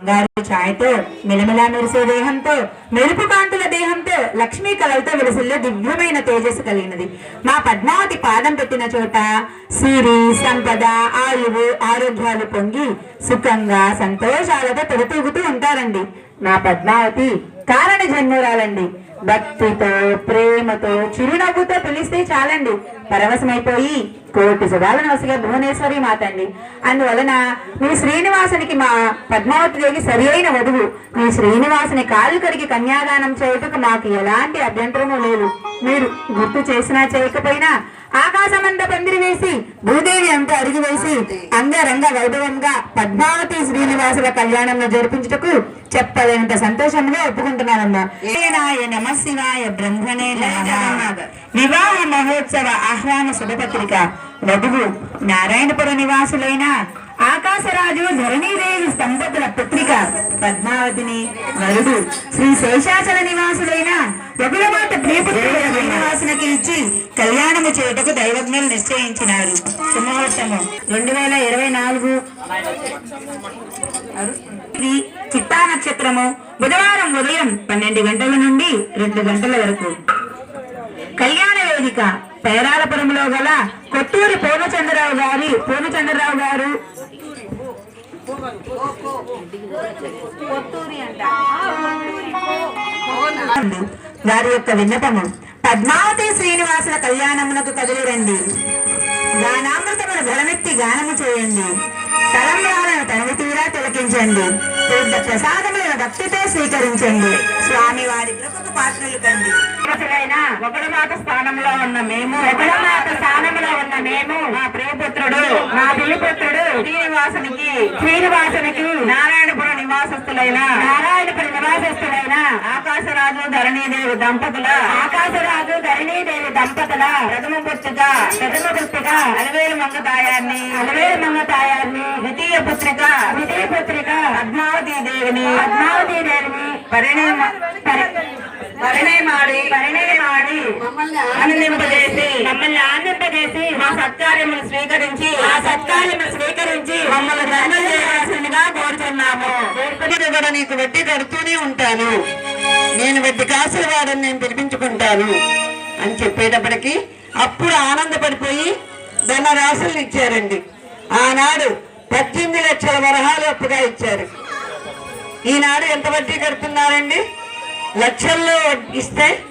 బంగారు ఛాయతో మిలమిలా మెరిసే దేహంతో మెరుపు కాంతుల దేహంతో లక్ష్మీ కళలతో వెలుసుల్లో దివ్యమైన తేజస్సు కలిగినది. మా పద్మావతి పాదం పెట్టిన చోట సిరి సంపద ఆయువు ఆరోగ్యాలు పొంగి సుఖంగా సంతోషాలతో తొలతూగుతూ ఉంటారండి. నా పద్మావతి కారణ జన్మురాలండి. భక్తితో ప్రేమతో చిరునవ్వుతో పిలిస్తే చాలండి. పరవశమైపోయి కోటి సుధాలను వసగా భువనేశ్వరి మాత అండి అందువలన మీ శ్రీనివాసునికి మా పద్మావతి దేవి సరి అయిన వధువు మీ శ్రీనివాసుని కాళ్ళు కడిగి కన్యాదానం చేయుటకు మాకు ఎలాంటి అభ్యంతరము లేదు. మీరు గుర్తు చేసినా చేయకపోయినా ఆకాశమంత పందిరి వేసి భూదేవి అంతా అడిగి వేసి అంగరంగ వైభవంగా పద్మావతి శ్రీనివాసుల కళ్యాణంలో జరిపించుటకు చెప్పలేనంత సంతోషంగా ఒప్పుకుంటున్నానమ్మా. ఏనాయ బ్రహ్మణే. వివాహ మహోత్సవ ఆహ్వాన శుభపత్రిక. వధువు నారాయణపుర నివాసులైన ఆకాశరాజు ధరణీదేవి దంపతుల పుత్రిక. పద్మావతిని వరుడు శ్రీ శేషాచల నివాసులైన ప్రియపుత్రుల శ్రీనివాసునికి ఇచ్చి కళ్యాణము చేయుటకు దైవజ్ఞులు నిశ్చయించినారు. శుభముహూర్తము. రెండు వేల ఇరవై నాలుగు. చిత్తా నక్షత్రము బుధవారం ఉదయం పన్నెండు గంటల నుండి రెండు గంటల వరకు. కళ్యాణ వేదిక పేరాలపురంలో గల కొత్తూరి పూర్ణచంద్రరావు గారి పూర్ణచంద్రరావు గారు. వారి యొక్క విన్నపము. పద్మావతి శ్రీనివాసుల కళ్యాణమునకు కదిలిరండి గానామృతమును గానము చేయండి. తలంబ్రాలను తనివి తీరా తిలకించండి. పెద్ద ప్రసాదములను భక్తితో స్వీకరించండి. స్వామి వారి కృపకు పాత్రలు కండి. ఒకడు మాత స్థానంలో ఉన్న మేము ఒకడు మాత స్థానంలో ఉన్న మేము మా ప్రియపుత్రుడు మా ప్రియపుత్రుడు శ్రీనివాసునికి శ్రీనివాసునికి నారాయణపుర నివాసస్తులైన నారాయణపుర నివాసస్తులైన ఆకాశరాజు ధరణీదేవి దంపతుల ఆకాశరాజు ధరణీదేవి దంపతుల ప్రథమ పుత్రిక ప్రథమ పుత్రిక అలవేలు మంగతాయాన్ని అలవేలు మంగ ద్వితీయ పుత్రిక ద్వితీయ పుత్రిక పద్మావతి దేవిని పద్మావతి దేవిని పరిణామ పరి- పరిణయమాడి పరిణయమాడి ఆనందింపజేసి మమ్మల్ని ఆనందింపజేసి మా సత్కార్యములు స్వీకరించి ఆ సత్కార్యములు స్వీకరించి మమ్మల్ని ధర్మం చేయాల్సిందిగా కోరుతున్నాము కూడా నీకు వడ్డీ కడుతూనే ఉంటాను. నేను వడ్డీ కాసుల వాడని నేను పిలిపించుకుంటాను అని చెప్పేటప్పటికి అప్పుడు ఆనందపడిపోయి ధనరాశులు ఇచ్చారండి. ఆనాడు పద్దెనిమిది లక్షల వరహాలు అప్పుగా ఇచ్చారు. ఈనాడు ఎంత వడ్డీ కడుతున్నారండి? లక్షల్లో ఇస్తే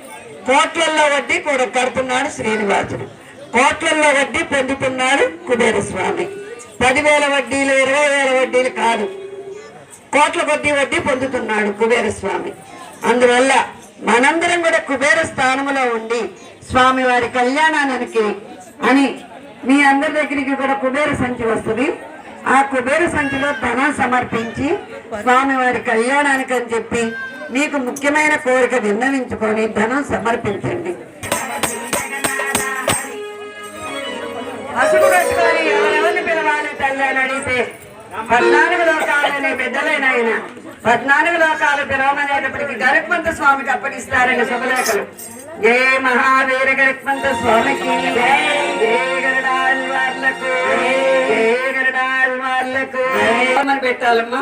కోట్లల్లో వడ్డీ కూడా కడుతున్నాడు శ్రీనివాసుడు. కోట్లల్లో వడ్డీ పొందుతున్నాడు కుబేరస్వామి. పదివేల వడ్డీలు ఇరవై వేల వడ్డీలు కాదు. కోట్ల కొద్దీ వడ్డీ పొందుతున్నాడు కుబేరస్వామి. అందువల్ల మనందరం కూడా కుబేర స్థానంలో ఉండి స్వామివారి కళ్యాణానికి అని మీ అందరి దగ్గరికి కూడా కుబేర సంచి వస్తుంది. ఆ కుబేర సంచిలో ధనం సమర్పించి స్వామివారి కళ్యాణానికి అని చెప్పి మీకు ముఖ్యమైన కోరిక విన్నవించుకొని ధనం సమర్పించండి. అసుగు కట్టుకొని ఎవరెవరిని పిలవాలి తల్లి అని అడిగితే పద్నాలుగు లోకాలనే పెద్దలైన ఆయన పద్నాలుగు లోకాలు పిలవమనేటప్పటికి గరుక్మంత స్వామికి అప్పగిస్తారండి శుభలేఖలు. జయ మహావీర గరుక్మంత స్వామికి జయ గరుడాల్ వాళ్ళకు జయ గరుడాల్ వాళ్ళకు ఏమని పెట్టాలమ్మా?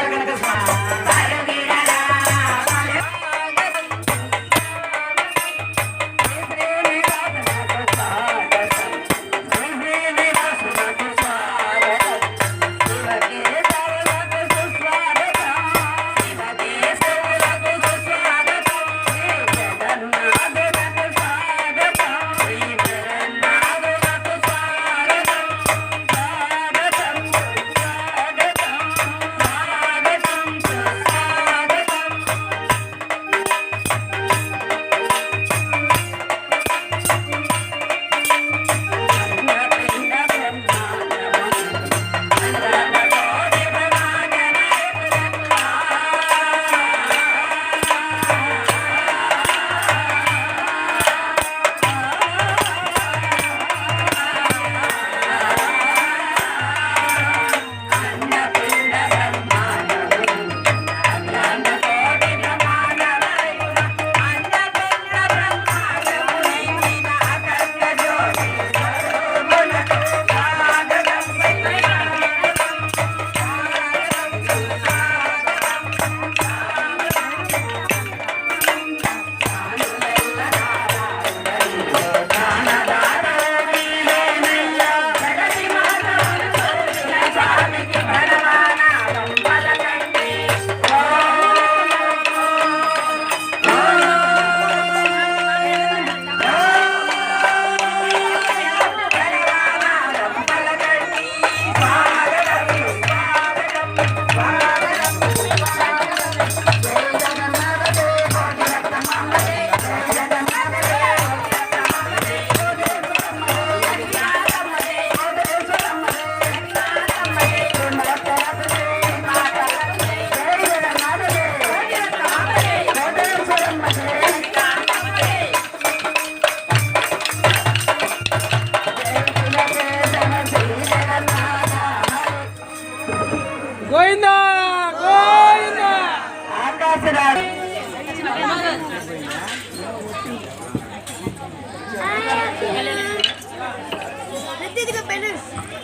finish.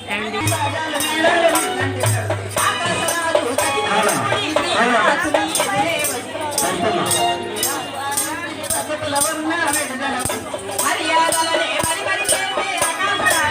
And